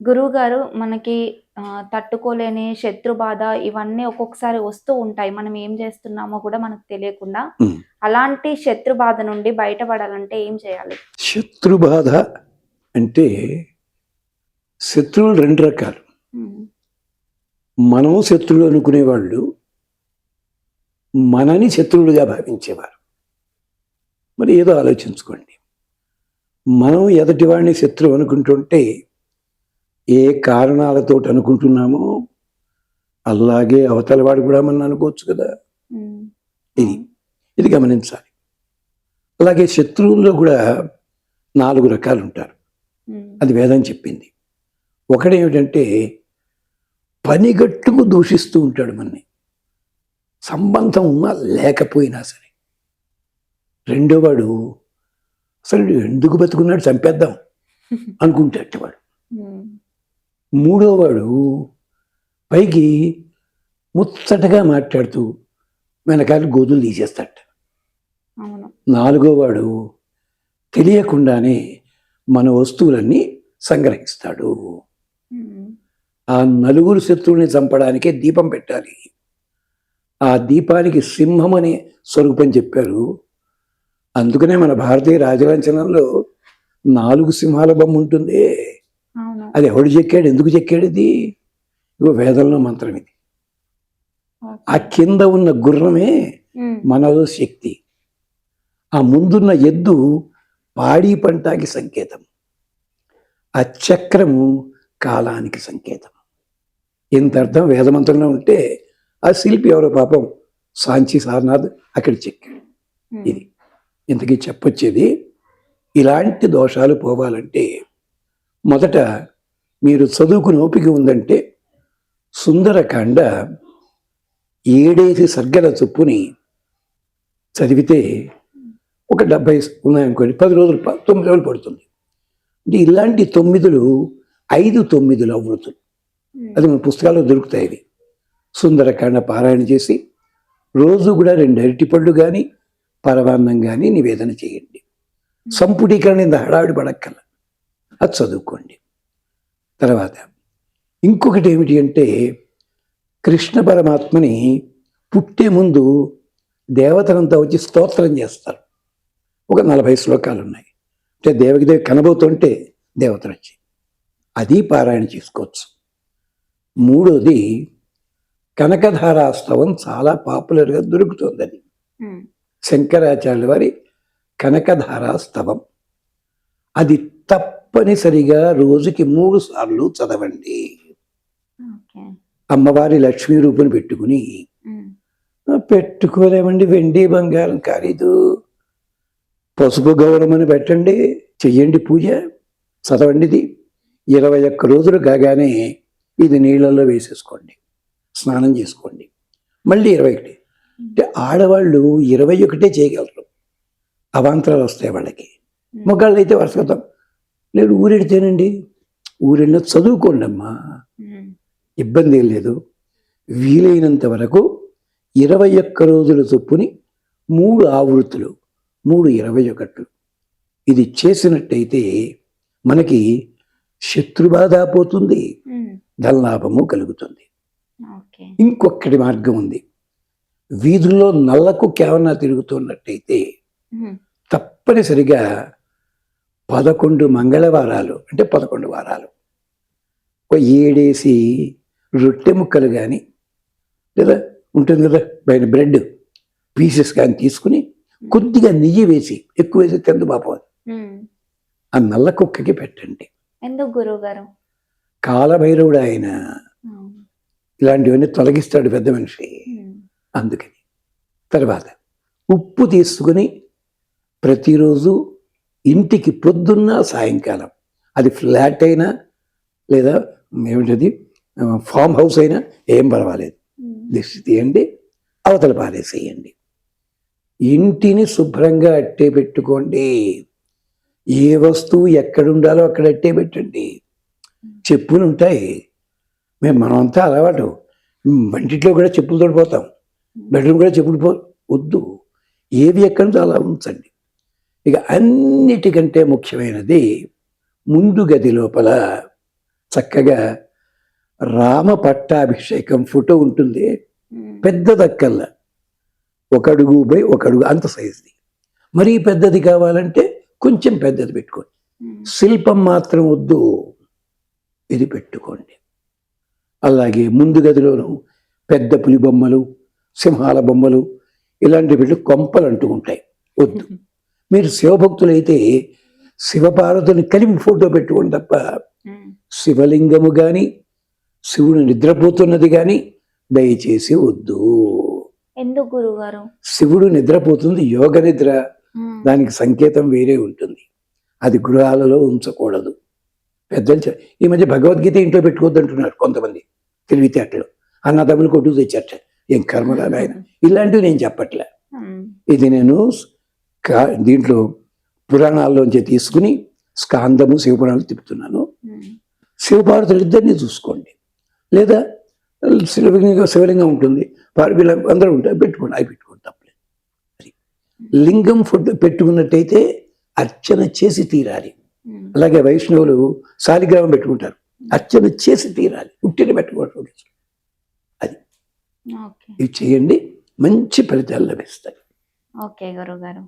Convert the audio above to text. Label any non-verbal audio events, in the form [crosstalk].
గురువు గారు మనకి తట్టుకోలేని శత్రు బాధ ఇవన్నీ ఒక్కొక్కసారి వస్తూ ఉంటాయి. మనం ఏం చేస్తున్నామో కూడా మనకు తెలియకుండా. అలాంటి శత్రు బాధ నుండి బయటపడాలంటే ఏం చేయాలి? శత్రుబాధ అంటే శత్రువులు రెండు రకాలు. ఉమ్, మనం శత్రువులు అనుకునేవాళ్ళు మనని శత్రువులుగా భావించేవారు. మరి ఏదో ఆలోచించుకోండి. మనం ఎదటివాడిని శత్రువు అనుకుంటుంటే ఏ కారణాలతో అనుకుంటున్నామో అలాగే అవతలవాడు కూడా మనం అనుకోవచ్చు కదా. ఇది ఇది గమనించాలి. అలాగే శత్రువుల్లో కూడా నాలుగు రకాలు ఉంటారు అది వేదం చెప్పింది. ఒకడేమిటంటే పనిగట్టుకు దూషిస్తూ ఉంటాడు మనని. సంబంధం ఉన్నా లేకపోయినా సరే. రెండోవాడు అసలు వీడు ఎందుకు బతుకున్నాడు? చంపేద్దాం. [laughs] అనుకుంటాడు వాడు మూడోవాడు పైకి ముచ్చటగా మాట్లాడుతూ వెనకాల గోధులు తీసేస్తాడు. నాలుగోవాడు తెలియకుండానే మన వస్తువులన్నీ సంగ్రహిస్తాడు. ఆ నలుగురు శత్రువుని చంపడానికే దీపం పెట్టాలి. ఆ దీపానికి సింహం అనే స్వరూపం చెప్పారు. అందుకనే మన భారతీయ రాజలాంఛనంలో నాలుగు సింహాల బొమ్మ ఉంటుంది. అది ఎవడు చెక్కాడు? ఎందుకు చెక్కాడు ఇది? ఇగో వేదంలో మంత్రం ఇది. ఆ కింద ఉన్న గుర్రమే మనలో శక్తి. ఆ ముందున్న ఎద్దు పాడి పంటకి సంకేతం. ఆ చక్రము కాలానికి సంకేతం. ఇంత అర్థం వేదమంత్రంలో ఉంటే ఆ శిల్పి ఎవరో పాపం సాంచి సారనాథ్ అక్కడ చెక్కాడు. ఇది. ఇంతకీ చెప్పొచ్చేది ఇలాంటి దోషాలు పోవాలంటే మొదట మీరు చదువుకుని ఓపిక ఉందంటే సుందరకాండ ఏడేసి సర్గల చొప్పుని చదివితే ఒక డెబ్బై ఉన్నాయనుకోండి పది రోజులు తొమ్మిది రోజులు పడుతుంది. అంటే ఇలాంటి తొమ్మిదిలు ఐదు తొమ్మిదిలు ఉమ్, అది మన పుస్తకాల్లో దొరుకుతాయి ఇవి. సుందరకాండ పారాయణ చేసి రోజు కూడా రెండు అరటిపళ్ళు కానీ పరవాన్నం కానీ నివేదన చేయండి. సంపుటీకరణ ఇంత హడావిడి పడక్కల అది చదువుకోండి. తర్వాత ఇంకొకటి ఏమిటి అంటే కృష్ణ పరమాత్మని పుట్టే ముందు దేవతలంతా వచ్చి స్తోత్రం చేస్తారు. ఒక నలభై శ్లోకాలు ఉన్నాయి. అంటే దేవకిదేవి కనబోతుంటే దేవతలు వచ్చి. అది పారాయణ చేసుకోవచ్చు. మూడోది కనకధారాస్తవం చాలా పాపులర్గా దొరుకుతుంది అది. శంకరాచార్యుల వారి కనకధారాస్తవం. అది తప్పనిసరిగా రోజుకి మూడు సార్లు చదవండి. అమ్మవారి లక్ష్మీ రూపుని పెట్టుకుని ఉమ్, "ఆ, పెట్టుకోలేమండి వెండి బంగారం ఖరీదు. పసుపు గౌరమ్మని పెట్టండి చెయ్యండి పూజ చదవండి ఇది. ఇరవై ఒక్క రోజులు కాగానే ఇది నీళ్ళల్లో వేసేసుకోండి స్నానం చేసుకోండి. మళ్ళీ ఇరవై ఒకటి. అంటే ఆడవాళ్ళు ఇరవై ఒకటే చేయగలరు. అవాంతరాలు వస్తాయి వాళ్ళకి. మగాళ్ళు అయితే వరుసగా లేదు ఊరెడితేనండి. ఊరెళ్ళిన చదువుకోండి అమ్మా ఇబ్బంది ఏం లేదు. వీలైనంత వరకు ఇరవై ఒక్క రోజుల చొప్పుని మూడు ఆవృత్తులు మూడు ఇరవై ఒకట్లు. ఇది చేసినట్టయితే మనకి శత్రుబాధ పోతుంది ఉమ్, ధనలాభము కలుగుతుంది. ఓకే. ఇంకొకటి మార్గం ఉంది. వీధుల్లో నల్లకు కేవనా తిరుగుతున్నట్టయితే తప్పనిసరిగా పదకొండు మంగళవారాలు అంటే పదకొండు వారాలు. ఒక ఏడేసి రొట్టె ముక్కలు కానీ లేదా ఉంటుంది కదా పైన బ్రెడ్ పీసెస్ కానీ తీసుకుని కొద్దిగా నెయ్యి వేసి ఎక్కువ వేసి తిందు పాపం. ఆ నల్ల కుక్కకి పెట్టండి. ఎందుకు గురువు గారు కాలభైరవుడు ఆయన ఇలాంటివన్నీ తొలగిస్తాడు పెద్ద మనిషి. అందుకని. తర్వాత ఉప్పు తీసుకుని ప్రతిరోజు ఇంటికి పొద్దున్న సాయంకాలం. అది ఫ్లాట్ అయినా లేదా ఏమిటది? ఫామ్ హౌస్ అయినా ఏం పర్వాలేదు. దిష్టి తీయండి అవతల పారేసేయండి. ఇంటిని శుభ్రంగా అట్టే పెట్టుకోండి. ఏ వస్తువు ఎక్కడుండాలో అక్కడ అట్టే పెట్టండి. చెప్పులు ఉంటాయి. మేము మనమంతా అలవాటు. వంటిట్లో కూడా చెప్పులు తోడిపోతాం బెడ్రూమ్ కూడా చెప్పులు పో వద్దు. ఏవి ఎక్కడి అలా ఉంచండి. ఇక అన్నిటికంటే ముఖ్యమైనది ముందు గది లోపల చక్కగా రామ పట్టాభిషేకం ఫోటో ఉంటుంది. పెద్దదక్కల్లా. ఒక అడుగు బై ఒక అడుగు అంత సైజుది. మరీ పెద్దది కావాలంటే కొంచెం పెద్దది పెట్టుకోండి. శిల్పం మాత్రం వద్దు. ఇది పెట్టుకోండి. అలాగే ముందు గదిలోను పెద్ద పులి బొమ్మలు సింహాల బొమ్మలు ఇలాంటి పెట్టి కొంపలు అంటూ ఉంటాయి. వద్దు. [laughs] మీరు శివభక్తులైతే శివపార్వతుని కలిపి ఫోటో పెట్టుకోండి తప్ప శివలింగము కానీ శివుడు నిద్రపోతున్నది కానీ దయచేసి వద్దు. ఎందుకు గురుగారు? శివుడు నిద్రపోతుంది యోగ నిద్ర. దానికి సంకేతం వేరే ఉంటుంది. అది గృహాలలో ఉంచకూడదు. పెద్దలు ఈ మధ్య భగవద్గీత ఇంట్లో పెట్టుకోవద్దు అంటున్నారు కొంతమంది తెలివితేటలు. అన్నదమ్ములు కొట్టు తెచ్చట ఏం ఆయన ఇలాంటివి నేను చెప్పట్లే. ఇది నేను దీంట్లో పురాణాల్లోంచి తీసుకుని స్కాందము శివపురాణాలు తిప్పుతున్నాను. శివపార్వతులు ఇద్దరిని చూసుకోండి. లేదా శివలింగం శివలింగం ఉంటుంది. వీళ్ళ అందరూ ఉంటారు. పెట్టుకోండి. అవి పెట్టుకోండి తప్పలేదు అది. లింగం ఫుడ్ పెట్టుకున్నట్టయితే అర్చన చేసి తీరాలి. అలాగే వైష్ణవులు శాలిగ్రామం పెట్టుకుంటారు. అర్చన చేసి తీరాలి. ఉట్టిన పెట్టుకోవడం ఓకే. ఇవి చేయండి. మంచి ఫలితాలు లభిస్తాయి. ఓకే గురుగారు.